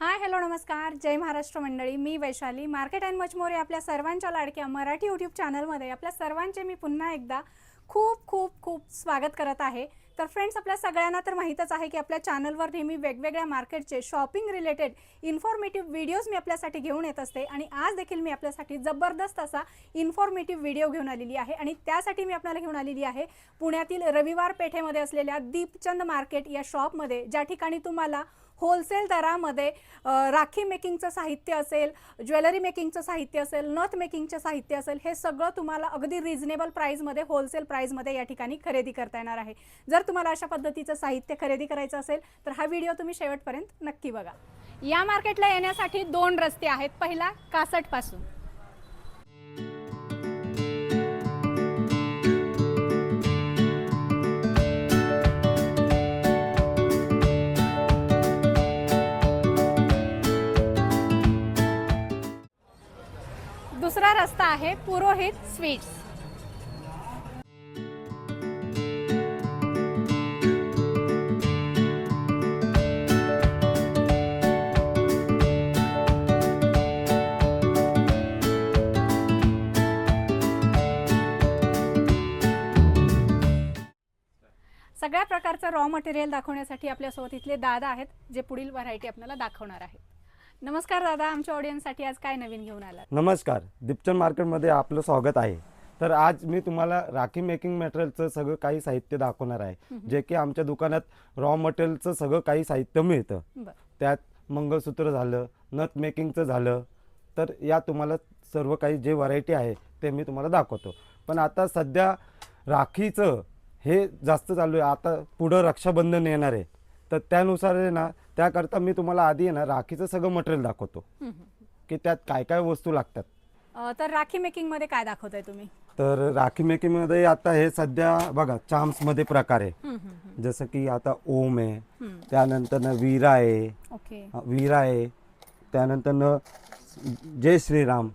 Hi hello नमस्कार. जय महाराष्ट्र मंडळी. मी Vaishali. Market and much more आपल्या सर्वांच्या लाडक्या मराठी यूट्यूब चॅनलमध्ये आपल्या सर्वांचे मी पुन्हा एकदा खूप खूप खूप स्वागत करत आहे. तर फ्रेंड्स आपल्या सगळ्यांना तर माहीतच आहे की आपल्या चॅनलवर नेहमी वेगवेगळ्या मार्केटचे शॉपिंग रिलेटेड इन्फॉर्मेटिव्ह व्हिडिओज मी आपल्यासाठी घेऊन येत असते. आणि आज देखील मी आपल्यासाठी जबरदस्त असा इन्फॉर्मेटिव्ह व्हिडिओ घेऊन आलेली आहे. आणि त्यासाठी मी आपल्याला घेऊन आलेली आहे पुण्यातील रविवार पेठेमध्ये असलेल्या दीपचंद मार्केट या शॉपमध्ये ज्या ठिकाणी तुम्हाला होलसेल दरामध्ये राखी मेकिंगचं साहित्य असेल ज्वेलरी मेकिंगचं साहित्य असेल नथ मेकिंगचं साहित्य असेल हे सगळं तुम्हाला अगदी रिझनेबल प्राईजमध्ये होलसेल प्राईजमध्ये या ठिकाणी खरेदी करता येणार आहे. जर तुम्हाला अशा पद्धतीचं साहित्य खरेदी करायचं असेल तर हा व्हिडिओ तुम्ही शेवटपर्यंत नक्की बघा. या मार्केटला येण्यासाठी दोन रस्ते आहेत. पहिला कासटपासून. दुसरा रस्ता आहे पुरोहित स्वीट्स. सगळ्या प्रकारचं रॉ मटेरियल दाखवण्यासाठी आपल्यासोबत इथले दादा आहेत जे पुढील व्हरायटी आपल्याला दाखवणार आहेत. नमस्कार दादा आमच्या ऑडियन्ससाठी आज काय नवीन घेऊन आला नमस्कार. दीपचंद मार्केटमध्ये आपलं स्वागत आहे. तर आज मी तुम्हाला राखी मेकिंग मटेरियलचं सगळं काही साहित्य दाखवणार आहे. जे की आमच्या दुकानात रॉ मटेरियलचं सगळं काही साहित्य मिळतं. त्यात मंगळसूत्र झालं नथ मेकिंगचं झालं. तर या तुम्हाला सर्व काही जे व्हरायटी आहे ते मी तुम्हाला दाखवतो. पण आता सध्या राखीचं हे जास्त चालू आहे. आता पुढं रक्षाबंधन येणार आहे. तर त्यानुसार आहे ना त्याकरता मी तुम्हाला आधी ना राखीचं सगळं मटेरियल दाखवतो. की त्यात काय काय वस्तू लागतात अं, तर राखी मेकिंगमध्ये काय दाखवताय तुम्ही तर राखी मेकिंगमध्ये आता हे सध्या बघा चाम्समध्ये प्रकार आहे हम्म, हम्म, हम्म. जसं की आता ओम आहे हम्म. त्यानंतर न वीरा आहे ओके हा, वीरा आहे त्यानंतर न जय श्रीराम.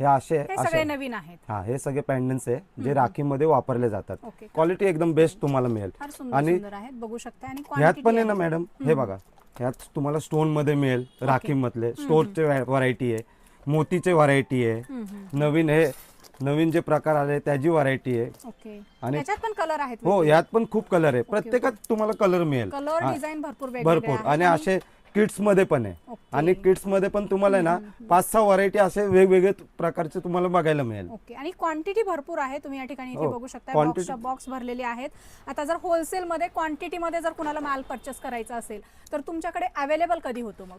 हे असे हे सगळे असे नवीन आहेत. हा हे सगळे पॅन्डन्स आहे जे राखीमध्ये वापरले जातात. ओके. क्वालिटी एकदम बेस्ट तुम्हाला मिळेल. सुंदर आणि सुंदर आहेत. बघू शकता आणि ह्यात quantity पण आहे ना आहे. मॅडम हे बघा. ह्यात तुम्हाला स्टोनमध्ये मिळेल राखी मधले स्टोनचे व्हरायटी आहे. मोतीचे व्हरायटी आहे. हम्म, हम्म. नवीन हे नवीन जे प्रकार आले त्याची व्हरायटी आहे. ओके. आणि पण कलर आहेत हो यात पण खूप कलर आहे. प्रत्येकात तुम्हाला कलर मिळेल. कलर हा, भरपूर वेगवेगळे भरपूर आहेत. आणि असे किड्समध्ये पण आहे. आणि किड्समध्ये पण तुम्हाला आहे ना पाच सहा व्हरायटी असे वेगवेगळे प्रकारचे तुम्हाला बघायला मिळेल. ओके. आणि क्वांटिटी भरपूर आहे तुम्ही या ठिकाणी इथे हो, बघू शकता. बॉक्स भरलेले आहेत. आता जर होलसेल मध्ये क्वांटिटी मध्ये जर कुणाला माल परचेस करायचा असेल तर तुमच्याकडे अवेलेबल कधी होतो मग?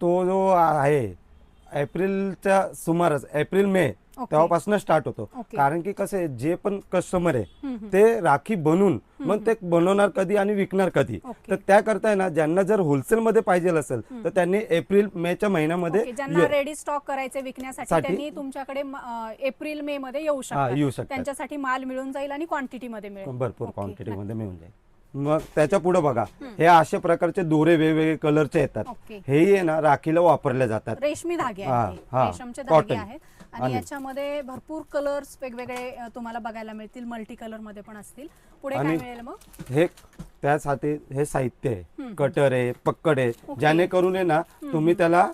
तो जो आहे एप्रिलच्या सुमारास एप्रिल मे. तेव्हापासून स्टार्ट होतो. कारण की कसं जे पण कस्टमर आहे. ते राखी बनवून मग ते बनवणार कधी आणि विकणार कधी. तर त्याकरता आहे ना ज्यांना जर होलसेल मध्ये पाहिजे असेल तर त्यांनी एप्रिल मेच्या महिन्यामध्ये ओके, ज्यांना ये- रेडी स्टॉक करायचे विकण्यासाठी त्यांनी तुमच्याकडे म- एप्रिल मे मध्ये येऊ शकतात. त्यांच्यासाठी माल मिळून जाईल आणि क्वांटिटी मध्ये मिळेल भरपूर क्वांटिटी. मध्ये मिळून जाईल मग त्याच्या पुढे बघा. हे अशा प्रकारचे दोरे वेगवेगळे कलरचे येतात. ओके. हेही आहे ना राखीला वापरले जातात. रेशमी धागे हा, आहेत हे. हा, रेशमचे धागे cotton. आहेत. आणि आणि- याच्यामध्ये भरपूर कलर्स वेगवेगळे अं, तुम्हाला बघायला मिळतील. मल्टी कलरमध्ये पण असतील. पुढे काय आणि- मिळेल मग? हे त्यासाठी हे साहित्य आहे. कटर आहे पक्कड आहे. ओके. ज्यानेकरून आहे ना तुम्ही त्याला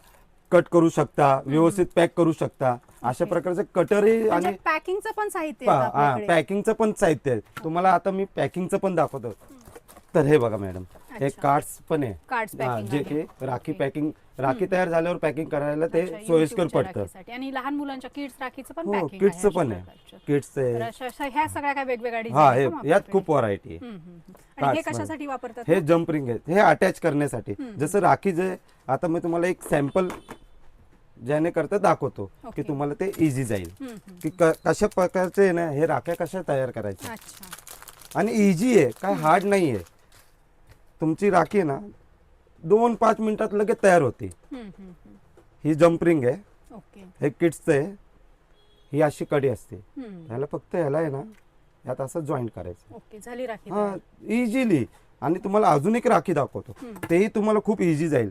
कट करू शकता व्यवस्थित पॅक करू शकता. अशा प्रकारचे कटरही आणि पॅकिंगचं पण साहित्य आहे आपल्याकडे? पॅकिंगचं पण साहित्य आहे. तुम्हाला आता मी पॅकिंगचं पण दाखवतो. तर हे बघा मॅडम हे. कार्ड्स पण आहे. हा, जे. की राखी पॅकिंग राखी तयार झाल्यावर पॅकिंग करायला ते सोयीस्कर पडतं. राखीसाठी. आणि लहान मुलांच्या किड्स राखीचं पण हो किड्सचं पण आहे. किड्सचं तर आहे. अशा अशा ह्या सगळ्या काय वेगवेगळ्या हा आहेत हे यात? खूप व्हरायटी आहे. आणि हे Cards कशासाठी वापरतात हे जम्परिंग आहे. हे अटॅच करण्यासाठी. जसं राखी जे आता मी तुम्हाला एक सॅम्पल ज्याने करता दाखवतो की. तुम्हाला ते इझी जाईल. हम्म, हम्म. की क- कशा प्रकारचे आहे ना हे राख्या कशा तयार करायच्या? अच्छा. आणि इझी आहे काय हार्ड नाही आहे तुमची राखी ना दोन पाच मिनिटात लगेच तयार होते. ही जम्परिंग आहे. हे किट्सचं आहे. ही अशी कडी असते. ह्याला फक्त ह्याला आहे ना यात असं जॉईंट करायचं. हा. इझिली आणि तुम्हाला अजून एक राखी दाखवतो. तेही तुम्हाला खूप इझी जाईल.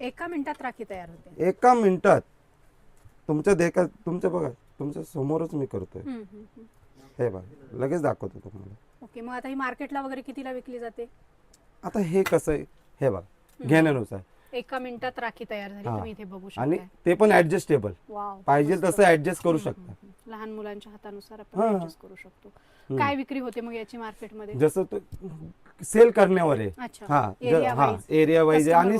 एका मिनिटात राखी तयार होते. एका मिनिटात. तुमच्या देखा तुमच्या बघा तुमच्या समोरच मी करतोय. हे बघा लगेच दाखवतो तुम्हाला. ओके मग आता ही मार्केटला वगैरे कितीला विकली जाते? आता हे कसं आहे हे बघा घेण्यानुसार. एका मिनिटात राखी तयार झाली हा. तुम्ही इथे बघू आणि शकता. ते पण ऍडजस्टेबल वाव पाहिजे मस्त. तसं ऍडजस्ट करू शकता. लहान मुलांच्या हातानुसार आपण हा. ऍडजस्ट करू शकतो. काय विक्री होते मग याची मार्केटमध्ये? जसं तो सेल करण्यावर आहे. अच्छा. हा एरिया हा वाईज एरिया वाईज आणि.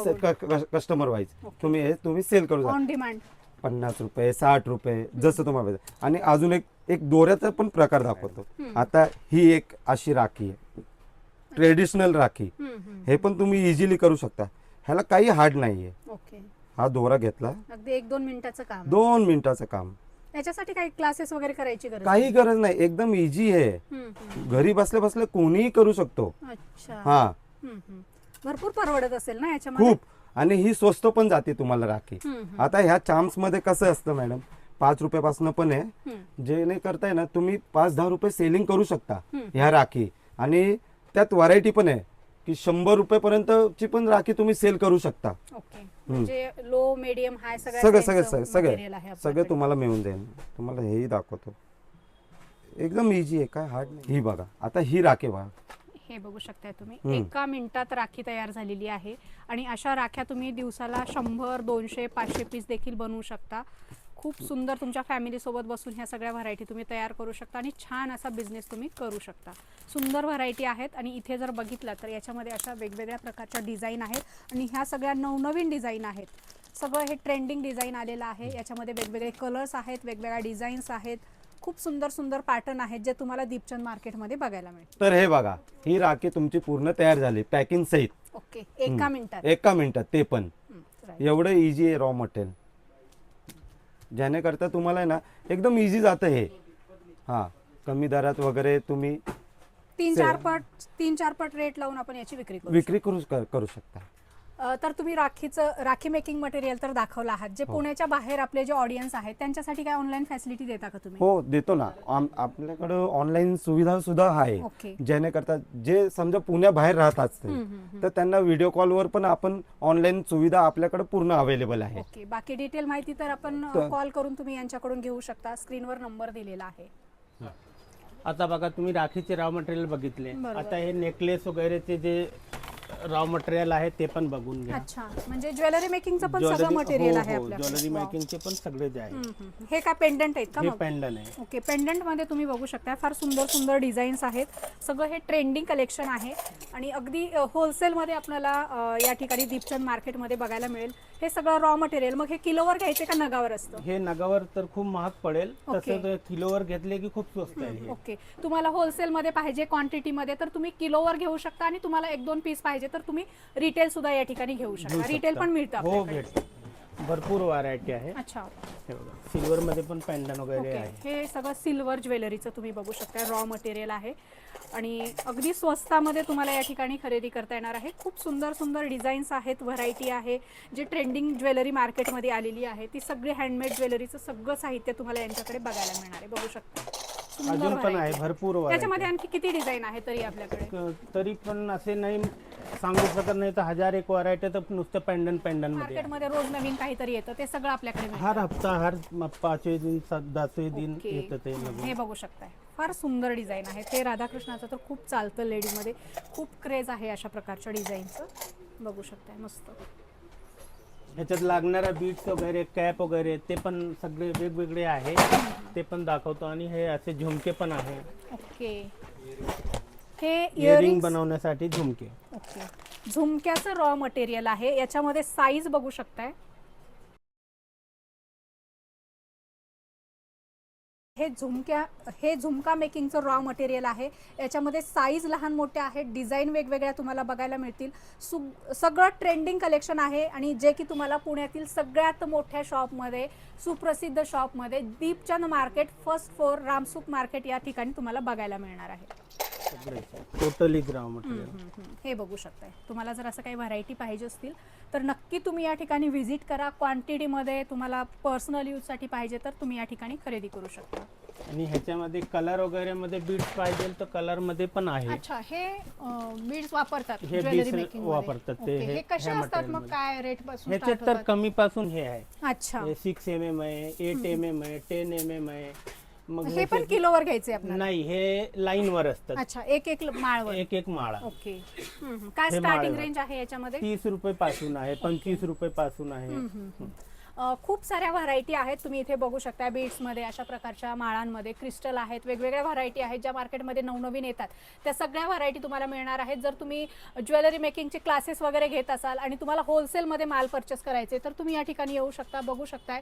कस्टमर वाईज तुम्ही हे तुम्ही सेल करू शकता. ऑन डिमांड पन्नास रुपये साठ रुपये जसं तुम्हाला पाहिजे. आणि अजून एक एक दोऱ्याचा पण प्रकार दाखवतो. आता ही एक अशी राखी आहे. ट्रेडिशनल राखी. हे पण तुम्ही इझिली करू शकता. ह्याला काही हार्ड नाहीये. ओके. हा दोरा घेतला. अगदी एक दोन मिनिटाचं काम. दोन मिनिटाचं काम. याच्यासाठी काही क्लासेस वगैरे करायची गरज काही गरज नाही. एकदम इझी आहे. घरी बसल्या बसल्या कोणीही करू शकतो. अच्छा. हा. भरपूर परवडत असेल ना याच्यामध्ये? खूप. आणि ही स्वस्त पण जाते तुम्हाला राखी. आता ह्या चाम्समध्ये कसं असतं मॅडम पाच रुपयापासून पण आहे. जे नाही करताय ना तुम्ही पाच दहा रुपये सेलिंग करू शकता. ह्या राखी. आणि त्यात व्हरायटी पण आहे की शंभर रुपयेपर्यंतची पण राखी तुम्ही सेल करू शकता. लो मिडियम हाय सगळं सगळं सगळं सगळं. तुम्हाला मिळून जाईल. तुम्हाला हेही दाखवतो. एकदम इझी आहे काय हार्ड नाही. ही बघा आता ही राखी बघा. हे बघू शकताय तुम्ही. एका मिनिटात राखी तयार झालेली आहे. आणि अशा राख्या तुम्ही दिवसाला शंभर दोनशे पाचशे पीस देखील बनवू शकता. खूप सुंदर तुमच्या फॅमिली सोबत बसून ह्या सगळ्या व्हरायटी तुम्ही तयार करू शकता आणि छान असा बिझनेस तुम्ही करू शकता. सुंदर व्हरायटी आहेत आणि इथे जर बघितलं तर याच्यामध्ये अशा वेगवेगळ्या प्रकारच्या डिझाईन आहेत आणि ह्या सगळ्या नवनवीन डिझाईन आहेत. सगळं हे ट्रेंडिंग डिझाईन आलेलं आहे. याच्यामध्ये वेगवेगळे कलर्स आहेत वेगवेगळ्या डिझाईन्स आहेत. खूप सुंदर सुंदर पॅटर्न आहेत जे तुम्हाला दीपचंद मार्केटमध्ये बघायला मिळतील. तर हे बघा ही राखी तुमची पूर्ण तयार झाली पॅकिंग सहित. ओके एका मिनिटात. एका मिनिटात ते पण. एवढं इझी आहे रॉ मटेरियल ज्याने करता तुम्हाला आहे ना एकदम इझी जातं हे. हा कमी दरात वगैरे तुम्ही तीन चार पट तीन चार पट रेट लावून आपण याची विक्री करू विक्री करू करू शकता. तर तुम्ही राखीचं राखी मेकिंग मटेरियल तर दाखवलं आहात. जे पुण्याच्या बाहेर आपले जे ऑडियन्स आहेत त्यांच्यासाठी काय ऑनलाईन फॅसिलिटी देता का तुम्ही? हो देतो ना. आम- आपल्याकडं ऑनलाईन सुविधा सुद्धा आहे. ओके ज्याने करता जे समजा पुण्याबाहेर राहत असतील हम्म, हम्म, तर त्यांना व्हिडिओ कॉलवर पण आपण ऑनलाईन सुविधा आपल्याकडे पूर्ण अवेलेबल आहे. ओके बाकी डिटेल माहिती तर आपण तर- कॉल करून तुम्ही यांच्याकडून घेऊ शकता. स्क्रीनवर नंबर दिलेला आहे. आता बघा तुम्ही राखीचे रॉ मटेरियल बघितले. बरोबर. आता हे नेकलेस वगैरेचे जे रॉ मटेरियल आहे ते पण बघून घ्या. अच्छा म्हणजे ज्वेलरी मेकिंगचं पण सगळं मटेरियल आहे ज्वेलरी Wow. मेकिंगचे पण सगळे जे आहे हम्म, हम्म. हे काय पेंडंट आहेत का हे मग? पॅन्डन आहे. ओके पेंडंटमध्ये तुम्ही बघू शकता फार सुंदर सुंदर डिझाईन्स आहेत. सगळं हे ट्रेंडिंग कलेक्शन आहे. आणि अगदी अ, होलसेलमध्ये आपल्याला अ, या ठिकाणी दीपचंद मार्केटमध्ये बघायला मिळेल. हे सगळं रॉ मटेरियल मग हे किलोवर घ्यायचे का नगावर असतं? हे नगावर तर खूप महाग पडेल. तसं ते किलोवर घेतले की खूप स्वस्त आहे हे. ओके. तुम्हाला होलसेलमध्ये पाहिजे क्वांटिटीमध्ये तर तुम्ही किलोवर घेऊ शकता आणि तुम्हाला एक दोन पीस पाहिजे तर तुम्ही रिटेल सुद्धा या ठिकाणी घेऊ शकता. घेऊ रिटेल शकता. पण मिळतं हो आपल्याकडे. भेट भरपूर व्हरायटी आहे. अच्छा. हे बघा सिल्वर मध्ये पण पॅन्डन वगैरे ओके. आहे. हे सगळं सिल्वर ज्वेलरीचं तुम्ही बघू शकता रॉ मटेरियल आहे. आणि अगदी स्वस्तामध्ये तुम्हाला या ठिकाणी खरेदी करता येणार आहे. खूप सुंदर सुंदर डिझाईन्स आहेत व्हरायटी आहे. जे ट्रेंडिंग ज्वेलरी मार्केटमध्ये आलेली आहे ती सगळी हँडमेड ज्वेलरीचं सगळं साहित्य तुम्हाला यांच्याकडे बघायला मिळणार आहे. बघू शकता. सुंदर अजून पण आहे variety. भरपूर त्याच्यामध्ये. आणखी किती डिझाईन आहे तरी आपल्याकडे? क- तरी पण असे नाही सांगू शकत नाही तर हजार एक व्हरायटी तर नुसतं पॅन्डन पॅन्डनमध्ये. मार्केटमध्ये रोज नवीन काहीतरी येतं ते सगळं आपल्याकडे मिळतं. हर हफ्ता हर म- पाचवे दिन सात दहावे दिन ओके. येतं ते नवीन. हे बघू शकताय. फार सुंदर डिझाईन आहे. ते राधाकृष्णाचं तर खूप चालतं लेडीमध्ये खूप क्रेज आहे अशा प्रकारच्या डिझाईनचं बघू शकताय मस्त. ह्याच्यात लागणाऱ्या बीट्स वगैरे कॅप वगैरे ते पण सगळे वेगवेगळे आहे. ते पण दाखवतो. आणि हे असे झुमके पण आहे. ओके हे इयरिंग बनवण्यासाठी झुमके. ओके. झुमक्याचं रॉ मटेरियल आहे. याच्यामध्ये साईज बघू शकताय. हे झुमक्या हे झुमका मेकिंगचं रॉ मटेरियल आहे. याच्यामध्ये साईज लहान मोठ्या आहेत. डिझाईन वेगवेगळ्या तुम्हाला बघायला मिळतील. सु सगळं ट्रेंडिंग कलेक्शन आहे आणि जे की तुम्हाला पुण्यातील सगळ्यात मोठ्या शॉपमध्ये सुप्रसिद्ध शॉपमध्ये Deepchand market first floor Ramsukh market या ठिकाणी तुम्हाला बघायला मिळणार आहे. Totally ground material. हे बघू शकताय. तुम्हाला जर असं काही व्हरायटी पाहिजे असतील तर नक्की तुम्ही या ठिकाणी व्हिजिट करा. क्वांटिटीमध्ये तुम्हाला पर्सनल यूजसाठी पाहिजे तर तुम्ही या ठिकाणी खरेदी करू शकता. आणि ह्याच्यामध्ये कलर वगैरे मध्ये बीट्स पाहिजे तर कलरमध्ये पण आहे. अच्छा हे बीड्स वापरतात हे ज्वेलरी मेकिंग वापरतात ते. हे हे- कसे ह्या असतात मग. काय रेटपासून ह्याच्यात तर होतात? कमी पासून हे आहे. अच्छा. सिक्स एम एम आहे एट एम एम आहे टेन एम एम आहे. मग हे पण किलोवर घ्यायचे आपल्याला नाही हे लाईन वर असतात. अच्छा एक एक माळवर. एक एक माळा. ओके. हम्म, हम्म. काय हे स्टार्टिंग माळेवर. रेंज आहे याच्यामध्ये? तीस रुपये पासून आहे पंचवीस रुपये पासून आहे. खूप साऱ्या व्हरायटी आहेत. तुम्ही इथे बघू शकता बीड्समध्ये अशा प्रकारच्या माळांमध्ये क्रिस्टल आहेत वेगवेगळ्या व्हरायटी आहेत ज्या मार्केटमध्ये नवनवीन येतात. त्या सगळ्या व्हरायटी तुम्हाला मिळणार आहेत. जर तुम्ही ज्वेलरी मेकिंगचे क्लासेस वगैरे घेत असाल आणि तुम्हाला होलसेलमध्ये माल परचेस करायचे तर तुम्ही या ठिकाणी येऊ शकता बघू शकताय.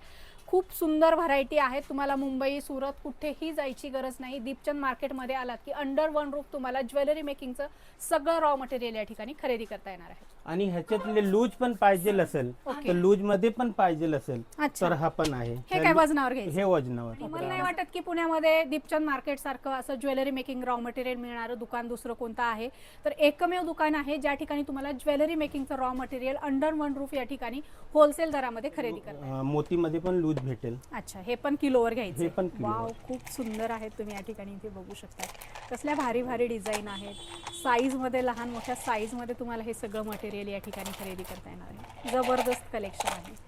खूप सुंदर व्हरायटी आहेत. तुम्हाला मुंबई सुरत कुठेही जायची गरज नाही. दीपचंद मार्केटमध्ये आलात की अंडर वन रूफ तुम्हाला ज्वेलरी मेकिंगचं सगळं रॉ मटेरियल या ठिकाणी खरेदी करता येणार आहे. आणि ह्याच्यातले लूज पण पाहिजे असेल. तर लूजमध्ये पण पाहिजे असेल. अच्छा. तर हा पण आहे. हे काय वजनावर घ्यायचं? हे वजनावर. मला नाही वाटत की पुण्यामध्ये दीपचंद मार्केट सारखं असं ज्वेलरी मेकिंग रॉ मटेरियल मिळणारं दुकान दुसरं कोणतं आहे? तर एकमेव दुकान आहे ज्या ठिकाणी तुम्हाला jewellery मेकिंगचं raw material under one roof या ठिकाणी होलसेल दरामध्ये खरेदी करता अं, मोतीमध्ये पण लूज भेटेल. अच्छा हे पण किलोवर घ्यायचे. हे पण किलोवर. वाव खूप सुंदर आहेत तुम्ही या ठिकाणी इथे बघू शकता. कसल्या भारी भारी डिझाईन आहेत. साईजमध्ये लहान मोठ्या साईजमध्ये तुम्हाला हे सगळं मटेरियल या ठिकाणी खरेदी करता येणार आहे. जबरदस्त कलेक्शन आहे.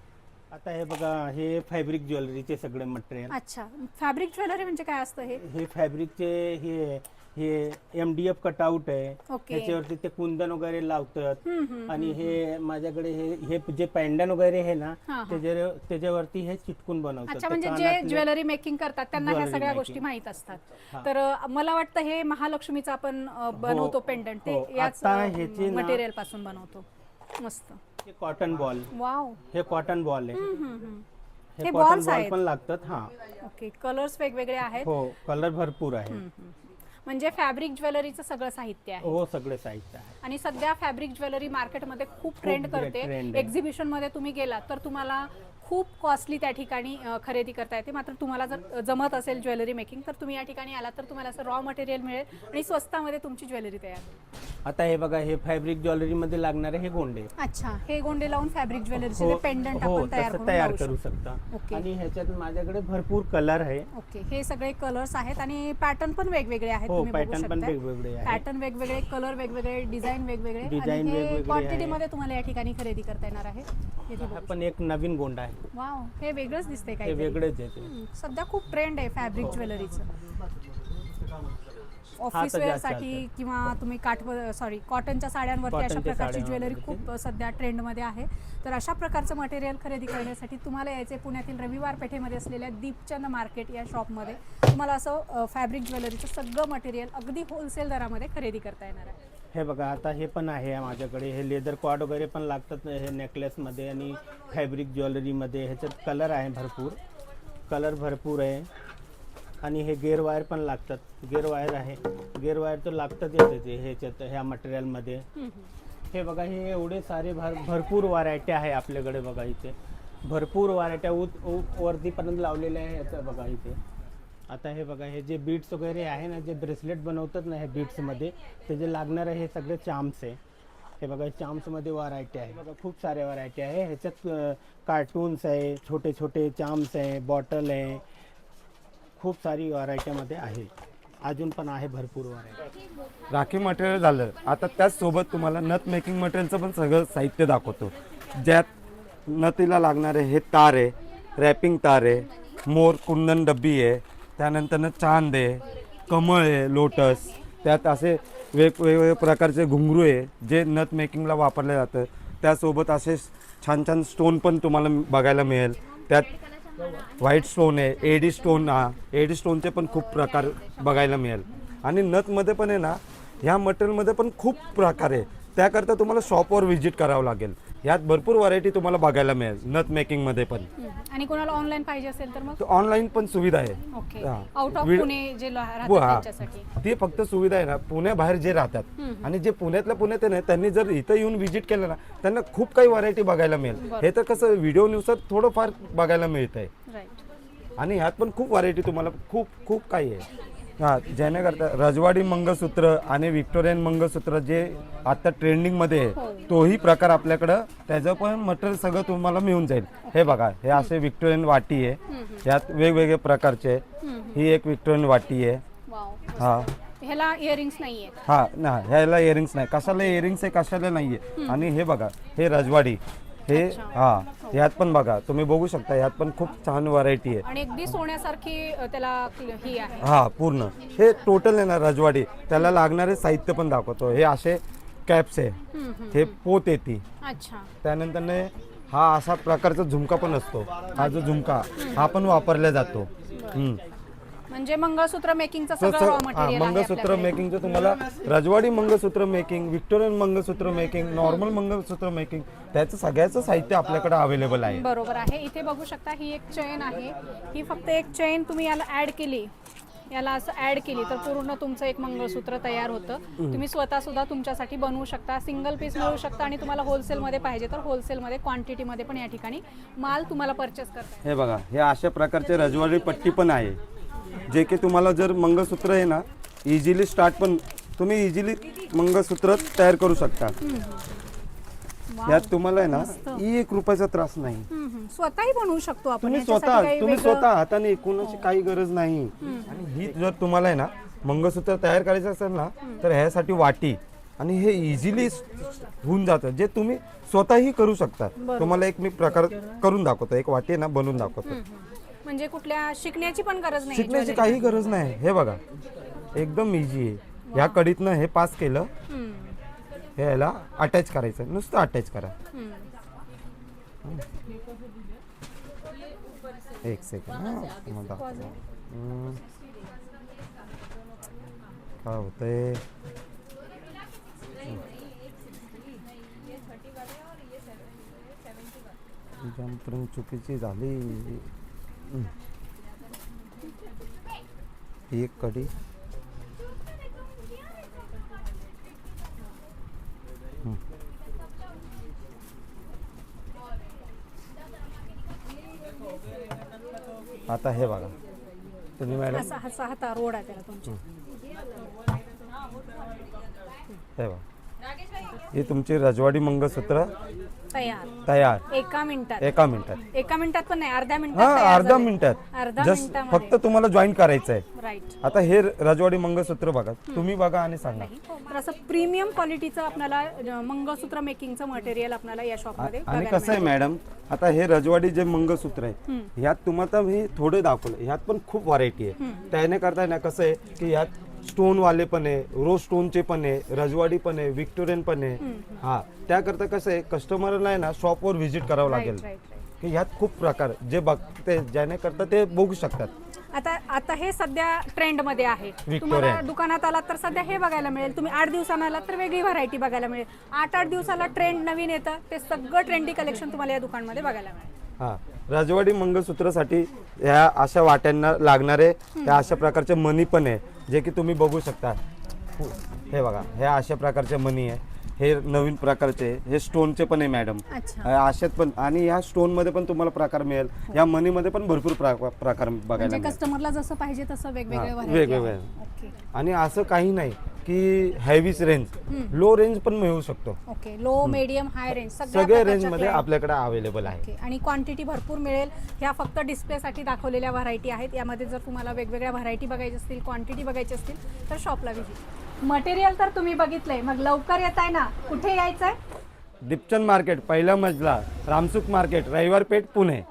आता हे बघा हे फॅब्रिक ज्वेलरीचे सगळे मटेरियल अच्छा फॅब्रिक ज्वेलरी म्हणजे काय असतं हे? हे फॅब्रिकचे हे हे एम डी एफ कटआउट आहे. ओके. ह्याच्यावरती ते कुंदन वगैरे लावतात. हम्म, हम्म, आणि हे माझ्याकडे हे हे जे पॅन्डन वगैरे आहे ना हा, हा. त्याच्या त्याच्यावरती हे चिटकून बनवतात. अच्छा ते म्हणजे जे कानातले- ज्वेलरी मेकिंग करतात त्यांना ह्या Jewelry सगळ्या making. गोष्टी माहीत असतात. हा. तर अ, मला वाटतं हे महालक्ष्मीचं आपण अ, बनवतो पेंडंट ते हो. याच आता ह्याचे ना- मटेरियलपासून बनवतो. मस्त. हे कॉटन बॉल वाव हे कॉटन बॉल आहे. हम्म, हम्म, हम्म. हे हे कॉटन balls बॉल आहेत. पण लागतात हा. ओके कलर्स वेगवेगळे आहेत. हो कलर भरपूर आहे हम्म, हम्म. म्हणजे फॅब्रिक ज्वेलरीचं सगळं साहित्य आहे. हो सगळे साहित्य आहे. आणि सध्या फॅब्रिक ज्वेलरी मार्केटमध्ये खूप ट्रेंड great करते. trend आहे. एक्झिबिशनमध्ये तुम्ही गेलात तर तुम्हाला खूप कॉस्टली त्या ठिकाणी अ, खरेदी करता येते. मात्र तुम्हाला जर जमत असेल ज्वेलरी मेकिंग तर तुम्ही या ठिकाणी आलात तर तुम्हाला असं रॉ मटेरियल मिळेल आणि स्वस्तामध्ये तुमची ज्वेलरी तयार होईल. आता हे बघा हे फॅब्रिक ज्वेलरी मध्ये लागणारे हे गोंडे. अच्छा हे गोंडे लावून फॅब्रिक ज्वेलरीचे हो पेंडंट हो, आपण तयार तसं करून तयार लावू करू शकतो. शकता. ओके. आणि ह्याच्यात माझ्याकडे भरपूर कलर आहे. ओके हे सगळे कलर्स आहेत आणि पॅटर्न पण वेगवेगळे आहेत हो तुम्ही बघू पॅटर्न पण. वेगवेगळे आहे पॅटर्न वेगवेगळे कलर वेगवेगळे डिझाईन वेगवेगळे. Design आणि हे वेगवेगळे क्वांटिटी आहे. मध्ये तुम्हाला या ठिकाणी खरेदी करता येणार आहे. हा बघू पण एक नवीन गोंडा आहे. वाव हे वेगळंच दिसतंय हे काही वेगळेच आहे ते. सध्या खूप ट्रेंड आहे फॅब्रिक ज्वेलरीचं ऑफिस वेअरसाठी. किंवा तुम्ही काठ सॉरी कॉटनच्या साड्यांवरती अशा प्रकारची ज्वेलरी. खूप सध्या ट्रेंडमध्ये आहे. तर अशा प्रकारचं मटेरियल खरेदी करण्यासाठी तुम्हाला यायचे पुण्यातील रविवार पेठेमध्ये असलेल्या दीपचंद मार्केट या शॉपमध्ये तुम्हाला असं फॅब्रिक ज्वेलरीचं सगळं मटेरियल अगदी होलसेल दरामध्ये खरेदी करता येणार आहे. हे बघा आता हे पण आहे माझ्याकडे. हे लेदर कॉड वगैरे पण लागतात हे नेकलेसमध्ये आणि फॅब्रिक ज्वेलरीमध्ये ह्याच्यात कलर आहे भरपूर. कलर भरपूर आहे. आणि हे गेअर वायर पण लागतात. गेअर वायर आहे. गेअर वायर तर लागतात येते ह्याच्यात ह्या मटेरियलमध्ये हे बघा हे एवढे सारे भर भरपूर व्हरायटी आहे आपल्याकडे बघा इथे. भरपूर व्हरायट्या उत उ- वरतीपर्यंत लावलेल्या आहे याचं बघा इथे. आता हे बघा हे जे बीट्स वगैरे आहे ना जे ब्रेसलेट बनवतात ना हे बीट्समध्ये ते जे लागणारे हे सगळे चाम्स आहे. हे बघा चाम्समध्ये व्हरायटी आहे. बघा खूप सारे व्हरायटी आहे. ह्याच्यात कार्टून्स आहे छोटे छोटे चाम्स आहे बॉटल आहे खूप सारी व्हरायटीमध्ये आहे. अजून पण आहे भरपूर व्हरायटी. राखी मटेरियल झालं. आता त्याचसोबत तुम्हाला नथ मेकिंग मटेरियलचं पण सगळं साहित्य दाखवतो. ज्यात नथीला लागणारे हे तार आहे रॅपिंग तार आहे मोर कुंदन डब्बी आहे. त्यानंतरनं चांद आहे कमळ आहे लोटस त्यात असे वेगवेगळे प्रकारचे घुंगरू आहे जे नथ मेकिंगला वापरले जातं. त्यासोबत असे छान छान स्टोन पण तुम्हाला बघायला मिळेल. त्यात व्हाईट स्टोन आहे एडी स्टोन हा एडी स्टोनचे पण खूप प्रकार बघायला मिळेल. आणि नथमध्ये पण आहे ना ह्या मटेरियलमध्ये पण खूप प्रकार आहे. त्याकरता तुम्हाला शॉपवर व्हिजिट करावं लागेल. ह्यात भरपूर व्हरायटी तुम्हाला बघायला मिळेल नथ मेकिंगमध्ये पण. आणि कोणाला ऑनलाईन पाहिजे असेल तर मग? ऑनलाईन पण सुविधा आहे. ओके हा. आउट ऑफ विड- पुणे जे ला- हो, राहतात हा. त्यांच्यासाठी. ती फक्त सुविधा आहे ना पुण्याबाहेर जे राहतात. आणि जे पुण्यातल्या पुण्यात आहे ना त्यांनी जर इथं येऊन व्हिजिट केलं ना त्यांना खूप काही व्हरायटी बघायला मिळेल. हे तर कसं व्हिडिओ नुसार थोडंफार बघायला मिळत आहे राईट आणि ह्यात पण खूप व्हरायटी तुम्हाला खूप खूप काही आहे. हां ज्याने करता रजवाडी मंगळसूत्र आणि विक्टोरियन मंगळसूत्र जे आता ट्रेंडिंगमध्ये आहे तोही प्रकार आपल्याकडं त्याचं पण मटेरियल सगळं तुम्हाला मिळून जाईल. हे बघा हे असे विक्टोरियन वाटी आहे. यात वेगवेगळे प्रकारचे. ही एक विक्टोरियन वाटी आहे. वाव हा. ह्याला इयरिंग्स नाहीये. हा ना ह्याला इयरिंग्स नाही. कशाला इयरिंग्स आहे कशाला नाहीये? आणि हे बघा हे रजवाडी. हे हा ह्यात पण बघा तुम्ही बघू शकता ह्यात पण खूप छान व्हरायटी आहे. आणि अगदी सोन्यासारखी त्याला ही आहे. हा पूर्ण. हे टोटल आहे ना रजवाडी. त्याला लागणारे साहित्य पण दाखवतो. हे असे कॅप्स आहे. हे पोत येते अच्छा. त्यानंतर हा असा प्रकारचा झुमका पण असतो. हा जो झुमका हा पण वापरला जातो. हम्म. म्हणजे मंगळसूत्र मेकिंगचं सगळं हा, मंगळसूत्र मेकिंगचं तुम्हाला रजवाडी mangalsutra making Victorian mangalsutra making normal mangalsutra making त्याचं सगळ्याचं साहित्य आपल्याकडे अवेलेबल आहे. बरोबर आहे. इथे बघू शकता ही एक चेन आहे. ही फक्त एक चेन तुम्ही याला ऍड केली. याला असं ऍड केली तर पूर्ण तुमचं एक मंगळसूत्र तयार होतं. तुम्ही स्वतः सुद्धा तुमच्यासाठी बनवू शकता. सिंगल पीस मिळू शकता आणि तुम्हाला होलसेलमध्ये पाहिजे तर होलसेलमध्ये क्वांटिटीमध्ये पण या ठिकाणी माल तुम्हाला परचेस करता हे बघा हे अशा प्रकारचे रजवाडी पट्टी पण आहे. जे की तुम्हाला जर मंगळसूत्र आहे ना इझिली स्टार्ट पण तुम्ही इझिली मंगळसूत्र तयार करू शकता. यात तुम्हाला आहे ना एक रुपयाचा त्रास नाही. स्वतःही बनवू शकतो आपण तुम्ही स्वतः तुम्ही स्वतः हाताने कोणाची काही गरज नाही. आणि ही जर तुम्हाला आहे ना मंगळसूत्र तयार करायचं असेल ना तर ह्यासाठी वाटी आणि हे इझिली होऊन जातं जे तुम्ही स्वतःही करू शकता. तुम्हाला एक मी प्रकार करून दाखवतो एक वाटी ना बनवून दाखवतो. म्हणजे कुठल्या शिकण्याची पण गरज नाही शिकण्याची काही गरज नाही. हे बघा. एकदम इझी आहे. ह्या कडीतनं हे पास केलं. हे याला अटॅच करायचं. नुसतं अटॅच करा. एक सेकंड. काय होतंय? जंपरिंग चुकीची झाली. ही एक कडी. आता हे बघा. तुम्ही मॅडम? असा असा हाता रोड आहे त्याला तुमच्या. हे बघा. ही तुमची रजवाडी मंगळसूत्र. तयार. तयार. एका मिनिटात. एका मिनिटात. एका मिनिटात पण नाही अर्ध्या मिनिटात हा तयार अर्धा झाले. मिनिटात. अर्धा जस्ट मिनिटामध्ये. फक्त तुम्हाला जॉईन करायचं आहे राईट आता हे रजवाडी मंगळसूत्र बघा. तुम्ही बघा आणि सांगा. तर असं प्रीमियम क्वालिटीचं आपल्याला अ, मंगळसूत्र मेकिंगचं मटेरियल आपल्याला या शॉपमध्ये आणि बघायला कसं आहे मॅडम आता हे रजवाडी जे मंगळसूत्र आहे ह्यात तुम्हाला मी थोडे दाखवलं. ह्यात पण खूप व्हरायटी आहे. त्याने करता ना कसं आहे की ह्यात स्टोन वाले पण आहे रोज स्टोनचे पण आहे रजवाडी पण आहे विक्टोरियन पण आहे. हा त्याकरता कसं आहे कस्टमरला आहे ना शॉपवर व्हिजिट करावं लागेल. की ह्यात खूप प्रकार जे बघते ज्याने करता ते बघू शकतात. आता आता हे सध्या ट्रेंडमध्ये आहे. Victorian. तुम्हाला दुकानात आलात तर सध्या हे बघायला मिळेल. तुम्ही आठ दिवसांना आलात तर वेगळी व्हरायटी बघायला मिळेल. आठ आठ दिवसाला ट्रेंड नवीन येतं ते सगळं ट्रेंडी कलेक्शन तुम्हाला या दुकानमध्ये बघायला मिळेल. हा राजवाडी मंगळसूत्रासाठी ह्या अशा वाट्यांना लागणारे त्या अशा प्रकारचे मनी पण आहे. जे की तुम्ही बघू शकता. हे बघा हे अशा प्रकारचे मनी आहे. हे नवीन प्रकारचे. हे स्टोनचे पण आहे मॅडम. अच्छा. अशात पण आणि ह्या स्टोनमध्ये पण तुम्हाला प्रकार मिळेल. या मनी मध्ये पण भरपूर प्रा- प्रकार बघायला म्हणजे मिळेल कस्टमरला जसं पाहिजे तसं वेगवेगळे हा, वेगवेगळे. आणि असं काही नाही. की हेवीच रेंज लो रेंज पण मिळू शकतो. Okay low medium high range सगळ्या रेंजमध्ये आपल्याकडे अवेलेबल आहे. ओके आणि क्वांटिटी भरपूर मिळेल. ह्या फक्त डिस्प्लेसाठी दाखवलेल्या व्हरायटी आहेत. यामध्ये जर तुम्हाला वेगवेगळ्या व्हरायटी बघायची असतील क्वांटिटी बघायची असतील तर शॉपला व्हिजिट मटेरियल तर तुम्ही बघितलंय. मग लवकर येत आहे ना? कुठे यायचंय? डिपचन मार्केट पहिला मजला रामसुख मार्केट रविवार पेठ पुणे.